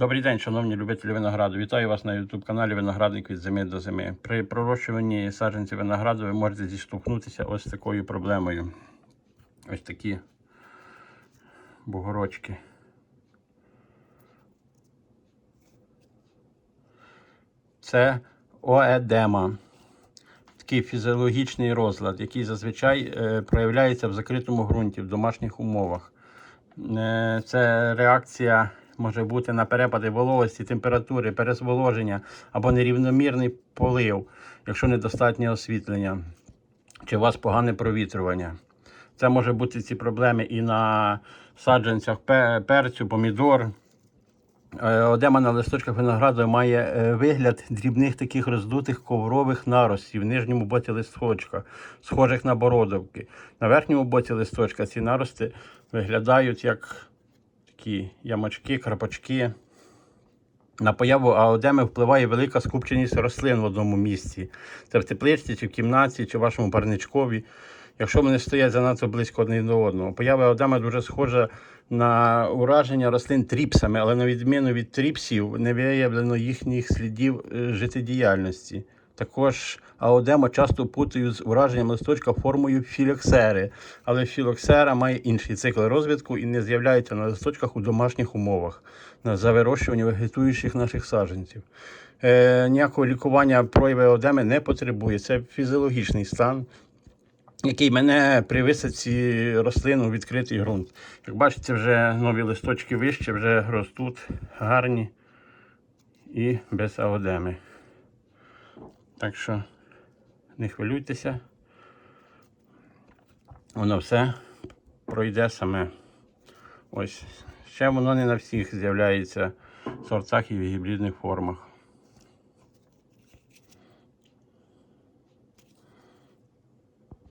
Добрий день, шановні любителі винограду. Вітаю вас на YouTube каналі Виноградник від зими до зими. При пророщуванні саджанців винограду ви можете зіштовхнутися ось такою проблемою. Ось такі бугорочки. Це оедема. Такий фізіологічний розлад, який зазвичай е, проявляється в закритому ґрунті в домашніх умовах. Е, Це реакція може бути на перепади вологості, температури, перезволоження або нерівномірний полив, якщо недостатнє освітлення, чи у вас погане провітрювання. Це може бути ці проблеми і на саджанцях перцю, помідор. Е, Одема на листочках винограду має е, вигляд дрібних таких роздутих коврових наростів в нижньому боці листочка, схожих на бородавки. На верхньому боці листочка ці нарости виглядають як такі ямочки, крапочки. На появу аодеми впливає велика скупченість рослин в одному місці. Це в тепличці, чи в кімнаті, чи в вашому парничкові. Якщо вони стоять занадто близько один до одного. Поява аодеми дуже схожа на ураження рослин тріпсами, але на відміну від тріпсів не виявлено їхніх слідів е, життєдіяльності. Також аодема часто путають з ураженням листочка формою філоксери, але філоксера має інший цикл розвитку і не з'являється на листочках у домашніх умовах за вирощування вегетуючих наших саджанців. Е, ніякого лікування прояви аодеми не потребує. Це фізіологічний стан, який мене при висадці рослин у відкритий ґрунт. Як бачите, вже нові листочки вище, вже ростуть гарні і без аодеми. Так що не хвилюйтеся. Воно все пройде саме. Ось. Ще воно не на всіх з'являється в сортах і в гібридних формах.